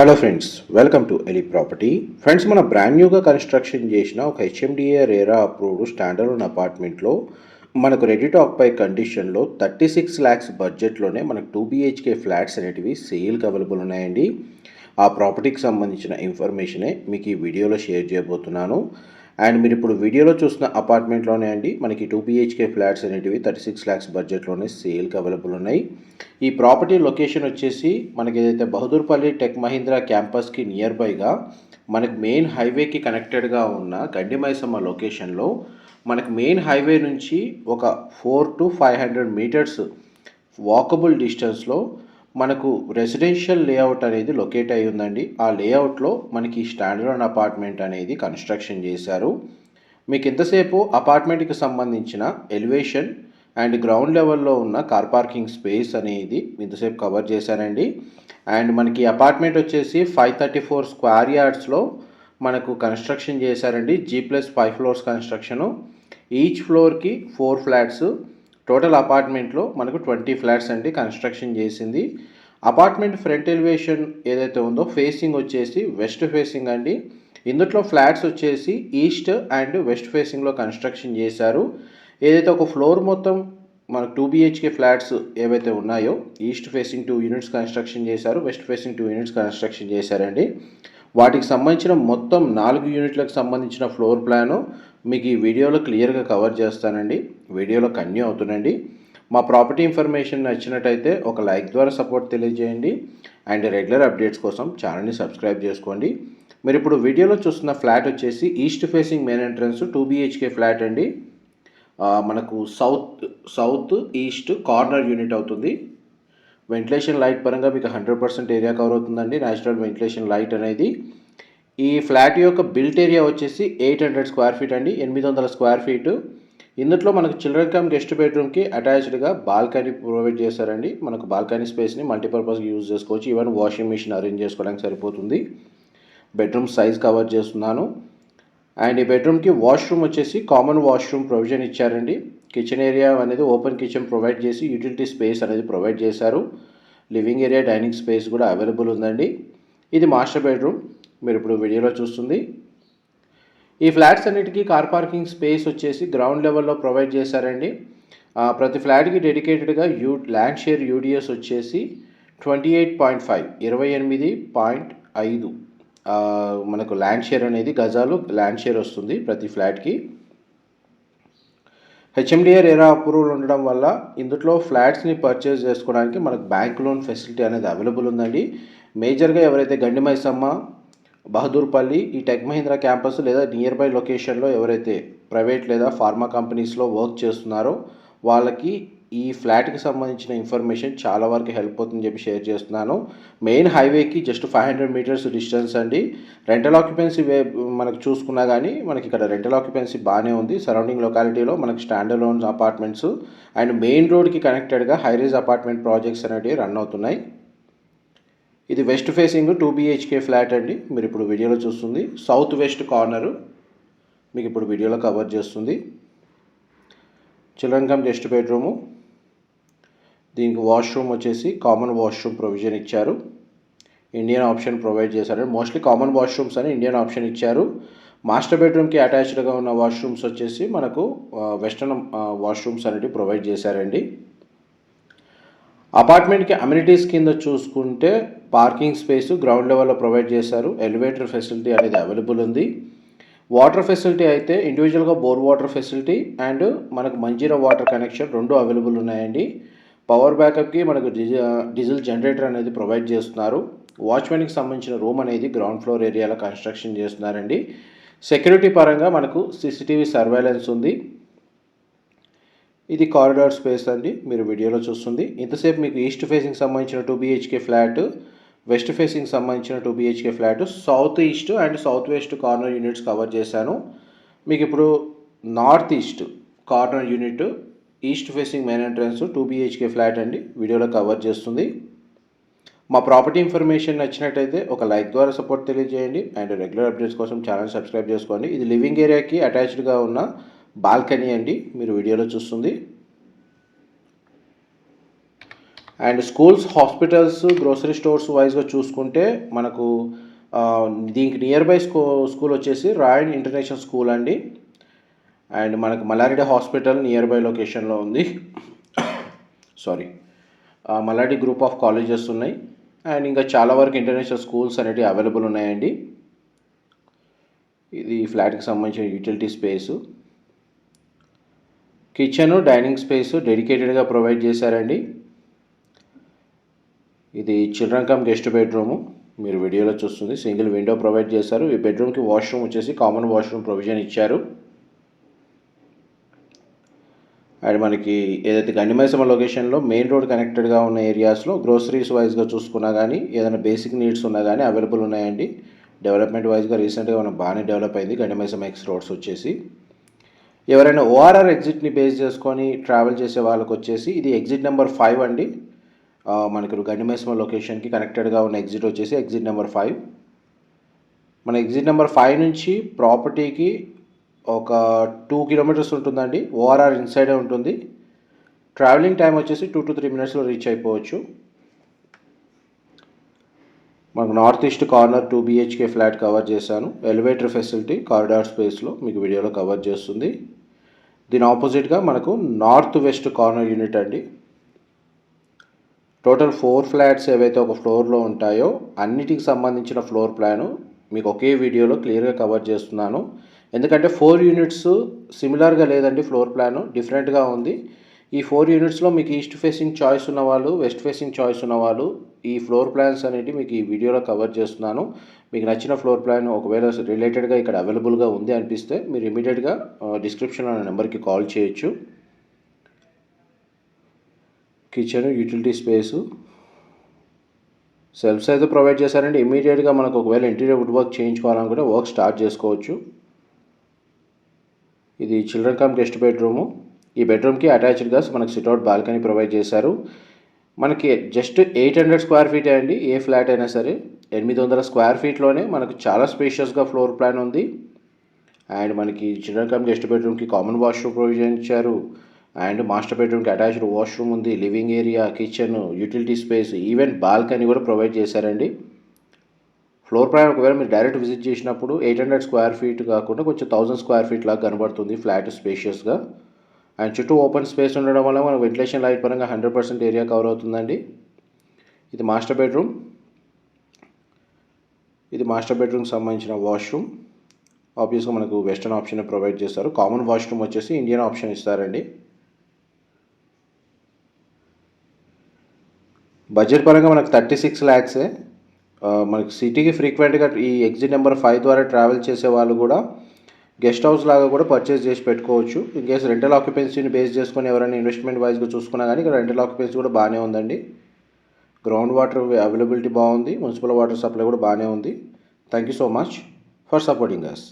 Hello friends welcome to ఎలి property friends మన brand న్యూగా కన్స్ట్రక్షన్ చేసిన ఒక హెచ్ఎండిఏ రేరా అప్రూవ్డ్ స్టాండర్డ్ అపార్ట్మెంట్లో మనకు రెడీ టాక్ పై కండిషన్లో థర్టీ సిక్స్ ల్యాక్స్ బడ్జెట్లోనే మనకు టూ బీహెచ్కే ఫ్లాట్స్ అనేటివి సేల్కి అవైలబుల్ ఉన్నాయండి. ఆ ప్రాపర్టీకి సంబంధించిన ఇన్ఫర్మేషనే మీకు ఈ వీడియోలో షేర్ చేయబోతున్నాను. అండ్ మీరు ఇప్పుడు వీడియోలో చూసిన అపార్ట్మెంట్లోనే అండి మనకి టూ బీహెచ్కే ఫ్లాట్స్ అనేటివి థర్టీ సిక్స్ ల్యాక్స్ బడ్జెట్లోనే సేల్కి అవైలబుల్ ఉన్నాయి. ఈ ప్రాపర్టీ లొకేషన్ వచ్చేసి మనకి ఏదైతే బహదూర్పల్లి టెక్ మహీంద్రా క్యాంపస్కి నియర్ బైగా మనకి మెయిన్ హైవేకి కనెక్టెడ్గా ఉన్న గండిమైసమ్మ లొకేషన్లో మనకు మెయిన్ హైవే నుంచి ఒక four to five hundred metres walkable డిస్టెన్స్లో మనకు రెసిడెన్షియల్ లేఅవుట్ అనేది లొకేట్ అయి ఉందండి. ఆ లేఅవుట్లో మనకి స్టాండర్డ్ అపార్ట్మెంట్ అనేది కన్స్ట్రక్షన్ చేశారు. మీకు ఇంతసేపు అపార్ట్మెంట్కి సంబంధించిన ఎలివేషన్ అండ్ గ్రౌండ్ లెవెల్లో ఉన్న కార్ పార్కింగ్ స్పేస్ అనేది ఇంతసేపు కవర్ చేశానండి. అండ్ మనకి అపార్ట్మెంట్ వచ్చేసి ఫైవ్ థర్టీ ఫోర్ స్క్వేర్ యార్డ్స్లో మనకు కన్స్ట్రక్షన్ చేశారండి. G plus five floors construction each ఫ్లోర్కి ఫోర్ ఫ్లాట్స్ టోటల్ అపార్ట్మెంట్లో మనకు ట్వంటీ ఫ్లాట్స్ అండి కన్స్ట్రక్షన్ చేసింది. అపార్ట్మెంట్ ఫ్రంట్ ఎలివేషన్ ఏదైతే ఉందో ఫేసింగ్ వచ్చేసి వెస్ట్ ఫేసింగ్ అండి. ఇందుట్లో ఫ్లాట్స్ వచ్చేసి ఈస్ట్ అండ్ వెస్ట్ ఫేసింగ్లో కన్స్ట్రక్షన్ చేశారు. ఏదైతే ఒక ఫ్లోర్ మొత్తం మనకు టూ బిహెచ్కే ఫ్లాట్స్ ఏవైతే ఉన్నాయో east facing two units construction చేశారు west facing two units construction చేశారండి. వాటికి సంబంధించిన మొత్తం నాలుగు యూనిట్లకు సంబంధించిన ఫ్లోర్ ప్లాను మీకు ఈ వీడియోలో క్లియర్గా కవర్ చేస్తానండి. వీడియోలో కన్యూ అవుతుందండి. మా ప్రాపర్టీ ఇన్ఫర్మేషన్ నచ్చినట్టయితే ఒక లైక్ ద్వారా సపోర్ట్ తెలియజేయండి. అండ్ రెగ్యులర్ అప్డేట్స్ కోసం ఛానల్ని సబ్స్క్రైబ్ చేసుకోండి. మీరు ఇప్పుడు వీడియోలో చూస్తున్న ఫ్లాట్ వచ్చేసి east facing main entrance two BHK flat అండి. మనకు south south east corner unit అవుతుంది. వెంటిలేషన్ లైట్ పరంగా మీకు హండ్రెడ్ పర్సెంట్ ఏరియా కవర్ అవుతుందండి. న్యాచురల్ వెంటిలేషన్ లైట్ అనేది. ఈ ఫ్లాట్ యొక్క బిల్ట్ ఏరియా వచ్చేసి ఎయిట్ హండ్రెడ్ స్క్వేర్ ఫీట్ అండి. ఎనిమిది వందల స్క్వేర్ ఫీట్. ఇందులో మనకు చిల్డ్రన్ కమ్ గెస్ట్ బెడ్రూమ్కి అటాచ్డ్గా బాల్కనీ ప్రొవైడ్ చేశారండి. మనకు బాల్కనీ స్పేస్ని మల్టీపర్పస్ యూజ్ చేసుకోవచ్చు. ఈవెన్ వాషింగ్ మిషన్ అరేంజ్ చేసుకోవడానికి సరిపోతుంది. బెడ్రూమ్ సైజ్ కవర్ చేస్తున్నాను. అండ్ ఈ బెడ్రూమ్కి వాష్రూమ్ వచ్చేసి కామన్ వాష్రూమ్ ప్రొవిజన్ ఇచ్చారండి. కిచెన్ ఏరియా అనేది ఓపెన్ కిచెన్ ప్రొవైడ్ చేసి యూటిలిటీ స్పేస్ అనేది ప్రొవైడ్ చేశారు. లివింగ్ ఏరియా డైనింగ్ స్పేస్ కూడా అవైలబుల్ ఉందండి. ఇది మాస్టర్ బెడ్రూమ్ మీరు ఇప్పుడు వీడియోలో చూస్తుంది. ఈ ఫ్లాట్స్ అన్నిటికీ కార్ పార్కింగ్ స్పేస్ వచ్చేసి గ్రౌండ్ లెవెల్లో ప్రొవైడ్ చేశారండి. ప్రతి ఫ్లాట్కి డెడికేటెడ్గా యూ ల్యాండ్ షేర్ యూడిఎస్ వచ్చేసి ట్వంటీ ఎయిట్ పాయింట్ ఫైవ్ ఇరవై ఎనిమిది పాయింట్ ఐదు. మనకు ల్యాండ్ షేర్ అనేది గజాలు ల్యాండ్ షేర్ వస్తుంది ప్రతి ఫ్లాట్కి. హెచ్ఎండిఏ రేరా అప్రూవల్ ఉండడం వల్ల ఇందులో ఫ్లాట్స్ని పర్చేస్ చేసుకోవడానికి మనకు బ్యాంక్ లోన్ ఫెసిలిటీ అనేది అవైలబుల్ ఉందండి. మేజర్గా ఎవరైతే గండిమైసమ్మ బహదూర్పల్లి ఈ టెక్ మహీంద్రా క్యాంపస్ లేదా నియర్ బై లొకేషన్లో ఎవరైతే ప్రైవేట్ లేదా ఫార్మా కంపెనీస్లో వర్క్ చేస్తున్నారో వాళ్ళకి ఈ ఫ్లాట్కి సంబంధించిన ఇన్ఫర్మేషన్ చాలా వరకు హెల్ప్ అవుతుందని చెప్పి షేర్ చేస్తున్నాను. మెయిన్ హైవేకి just five hundred metres distance అండి. రెంటల్ ఆక్యుపెన్సీ వే మనకు చూసుకున్నా కానీ మనకి ఇక్కడ రెంటల్ ఆక్యుపెన్సీ బాగానే ఉంది. సరౌండింగ్ లొకాలిటీలో మనకి standalone apartments and main రోడ్కి కనెక్టెడ్గా హైరేజ్ అపార్ట్మెంట్ ప్రాజెక్ట్స్ అనేవి రన్ అవుతున్నాయి. ఇది west facing two BHK flat అండి. మీరు ఇప్పుడు వీడియోలో చూస్తుంది. సౌత్ వెస్ట్ కార్నరు మీకు ఇప్పుడు వీడియోలో కవర్ చేస్తుంది. Children cum guest bedroom. దీనికి వాష్రూమ్ వచ్చేసి కామన్ వాష్రూమ్ ప్రొవిజన్ ఇచ్చారు. ఇండియన్ ఆప్షన్ ప్రొవైడ్ చేశారు. మోస్ట్లీ కామన్ వాష్రూమ్స్ అని ఇండియన్ ఆప్షన్ ఇచ్చారు. మాస్టర్ బెడ్రూమ్కి అటాచ్డ్గా ఉన్న వాష్రూమ్స్ వచ్చేసి మనకు వెస్టర్న్ వాష్రూమ్స్ అనేవి ప్రొవైడ్ చేశారండి. అపార్ట్మెంట్కి అమ్యూనిటీస్ కింద చూసుకుంటే పార్కింగ్ స్పేస్ గ్రౌండ్ లెవెల్లో ప్రొవైడ్ చేశారు. ఎలివేటర్ ఫెసిలిటీ అనేది అవైలబుల్ ఉంది. వాటర్ ఫెసిలిటీ అయితే ఇండివిజువల్గా బోర్ వాటర్ ఫెసిలిటీ అండ్ మనకు మంజీరా వాటర్ కనెక్షన్ రెండు అవైలబుల్ ఉన్నాయండి. పవర్ బ్యాకప్కి మనకు డీజిల్ డీజిల్ జనరేటర్ అనేది ప్రొవైడ్ చేస్తున్నారు. వాచ్మెన్కి సంబంధించిన రూమ్ అనేది గ్రౌండ్ ఫ్లోర్ ఏరియాలో కన్స్ట్రక్షన్ చేస్తున్నారండి. సెక్యూరిటీ పరంగా మనకు సీసీటీవీ సర్వేలెన్స్ ఉంది. ఇది కారిడార్ స్పేస్ అండి. మీరు వీడియోలో చూస్తుంది. ఇంతసేపు మీకు ఈస్ట్ ఫేసింగ్ సంబంధించిన two BHK flat west facing సంబంధించిన two BHK flat south east and south west corner units cover చేశాను. మీకు ఇప్పుడు north east corner unit east facing main entrance two BHK flat అండి. వీడియోలో కవర్ చేస్తుంది. మా ప్రాపర్టీ ఇన్ఫర్మేషన్ నచ్చినట్టయితే ఒక లైక్ ద్వారా సపోర్ట్ తెలియజేయండి. అండ్ రెగ్యులర్ అప్డేట్స్ కోసం ఛానల్ సబ్స్క్రైబ్ చేసుకోండి. ఇది లివింగ్ ఏరియాకి అటాచ్డ్గా ఉన్న బాల్కనీ అండి. మీరు వీడియోలో చూస్తుంది. And schools hospitals grocery stores వైజ్గా చూసుకుంటే మనకు దీనికి నియర్ బై స్కూ స్కూల్ వచ్చేసి రాయల్ ఇంటర్నేషనల్ స్కూల్ అండి. అండ్ మనకు మల్లారెడ్డి హాస్పిటల్ నియర్ బై లొకేషన్లో ఉంది. Sorry Malladi group of colleges ఉన్నాయి. అండ్ ఇంకా చాలా వరకు ఇంటర్నేషనల్ స్కూల్స్ అనేవి అవైలబుల్ ఉన్నాయండి. ఇది ఫ్లాట్కి సంబంధించిన utility space. Kitchen dining space డెడికేటెడ్గా ప్రొవైడ్ చేశారండి. ఇది చిల్డ్రన్ కమ్ గెస్ట్ బెడ్రూము. మీరు వీడియోలో చూస్తుంది. సింగిల్ విండో ప్రొవైడ్ చేశారు. ఈ బెడ్రూమ్కి వాష్రూమ్ వచ్చేసి కామన్ వాష్రూమ్ ప్రొవిజన్ ఇచ్చారు. అండ్ మనకి ఏదైతే గండిమైసమ్మ లొకేషన్లో మెయిన్ రోడ్ కనెక్టెడ్గా ఉన్న ఏరియాస్లో గ్రోసరీస్ వైజ్గా చూసుకున్నా కానీ ఏదైనా బేసిక్ నీడ్స్ ఉన్నా కానీ అవైలబుల్ ఉన్నాయండి. డెవలప్మెంట్ వైజ్గా రీసెంట్గా మనం బాగానే డెవలప్ అయింది గండిమైసమ్మ ఎక్స్ రోడ్స్ వచ్చేసి. ఎవరైనా ఓఆర్ఆర్ ఎగ్జిట్ని బేస్ చేసుకొని ట్రావెల్ చేసే వాళ్ళకి వచ్చేసి ఇది ఎగ్జిట్ నెంబర్ ఫైవ్ అండి. మనకి గండిమైసమ్మ లొకేషన్కి కనెక్టెడ్గా ఉన్న ఎగ్జిట్ వచ్చేసి ఎగ్జిట్ నెంబర్ ఫైవ్. మన ఎగ్జిట్ నెంబర్ ఫైవ్ నుంచి ప్రాపర్టీకి ఒక టూ కిలోమీటర్స్ ఉంటుందండి. ఓఆర్ఆర్ ఇన్సైడే ఉంటుంది. ట్రావెలింగ్ టైం వచ్చేసి టూ టు త్రీ మినిట్స్లో రీచ్ అయిపోవచ్చు. మనకు north east corner two BHK flat cover చేశాను. ఎలివేటర్ ఫెసిలిటీ కారిడార్ స్పేస్లో మీకు వీడియోలో కవర్ చేస్తుంది. దీని ఆపోజిట్గా మనకు నార్త్ వెస్ట్ కార్నర్ యూనిట్ అండి. టోటల్ ఫోర్ ఫ్లాట్స్ ఏవైతే ఒక ఫ్లోర్లో ఉంటాయో అన్నిటికి సంబంధించిన ఫ్లోర్ ప్లాను మీకు ఒకే వీడియోలో క్లియర్గా కవర్ చేస్తున్నాను. ఎందుకంటే ఫోర్ యూనిట్స్ సిమిలర్గా లేదండి ఫ్లోర్ ప్లాను డిఫరెంట్గా ఉంది. ఈ ఫోర్ యూనిట్స్లో మీకు ఈస్ట్ ఫేసింగ్ చాయిస్ ఉన్నవాళ్ళు వెస్ట్ ఫేసింగ్ చాయిస్ ఉన్నవాళ్ళు ఈ ఫ్లోర్ ప్లాన్స్ అనేవి మీకు ఈ వీడియోలో కవర్ చేస్తున్నాను. మీకు నచ్చిన ఫ్లోర్ ప్లాన్ ఒకవేళ రిలేటెడ్గా ఇక్కడ అవైలబుల్గా ఉంది అనిపిస్తే మీరు ఇమీడియట్గా డిస్క్రిప్షన్లో అనే నెంబర్కి కాల్ చేయొచ్చు. కిచెన్ యూటిలిటీ స్పేసు సెల్ఫ్స్ అయితే ప్రొవైడ్ చేశారంటే ఇమీడియట్గా మనకు ఒకవేళ ఇంటీరియర్ వుడ్ వర్క్ చేయించుకోవాలనుకుంటే వర్క్ స్టార్ట్ చేసుకోవచ్చు. ఇది చిల్డ్రన్ కమ్ గెస్ట్ బెడ్రూము ఈ బెడ్రూమ్కి అటాచ్డ్గా మనకు సిట్అవుట్ బాల్కనీ ప్రొవైడ్ చేశారు. మనకి జస్ట్ ఎయిట్ హండ్రెడ్ స్క్వేర్ ఫీటే అండి ఏ ఫ్లాట్ అయినా సరే. ఎనిమిది వందల స్క్వేర్ ఫీట్లోనే మనకు చాలా స్పేషియస్గా ఫ్లోర్ ప్లాన్ ఉంది. అండ్ మనకి చిల్డ్రన్ కమ్ గెస్ట్ బెడ్రూమ్కి కామన్ వాష్రూమ్ ప్రొవిజన్ ఇచ్చారు. అండ్ మాస్టర్ బెడ్రూమ్కి అటాచ్డ్ వాష్రూమ్ ఉంది living area kitchen utility space even balcony కూడా ప్రొవైడ్ చేశారండి. ఫ్లోర్ ప్లాన్ ఒకవేళ మీరు డైరెక్ట్ విజిట్ చేసినప్పుడు ఎయిట్ హండ్రెడ్ స్క్వేర్ ఫీట్ కాకుండా కొంచెం థౌసండ్ స్క్వేర్ ఫీట్ లాగా కనబడుతుంది ఫ్లాట్ స్పేషియస్గా. అండ్ చుట్టూ ఓపెన్ స్పేస్ ఉండడం వల్ల మనకు వెంటిలేషన్ లైట్ పరంగా హండ్రెడ్ పర్సెంట్ ఏరియా కవర్ అవుతుందండి. ఇది మాస్టర్ బెడ్రూమ్. ఇది మాస్టర్ బెడ్రూమ్కి సంబంధించిన వాష్రూమ్. ఆబ్వియస్గా మనకు వెస్టర్న్ ఆప్షన్ ప్రొవైడ్ చేస్తారు. కామన్ వాష్రూమ్ వచ్చేసి ఇండియన్ ఆప్షన్ ఇస్తారండి. బడ్జెట్ పరంగా మనకు థర్టీ సిక్స్ ల్యాక్సే మనకి సిటీకి ఫ్రీక్వెంట్గా ఈ ఎగ్జిట్ నెంబర్ ఫైవ్ ద్వారా ట్రావెల్ చేసే వాళ్ళు కూడా గెస్ట్ హౌస్ లాగా కూడా పర్చేస్ చేసి పెట్టుకోవచ్చు. ఇన్ కేసు రెంటల్ ఆక్యుపెన్సీని బేస్ చేసుకొని ఎవరైనా ఇన్వెస్ట్మెంట్ వైజ్గా చూసుకున్నా కానీ ఇక్కడ రెంటల్ ఆక్యుపెన్సీ కూడా బాగానే ఉందండి. గ్రౌండ్ వాటర్ అవైలబిలిటీ బాగుంది. మున్సిపల్ వాటర్ సప్లై కూడా బాగానే ఉంది. Thank you so much for supporting us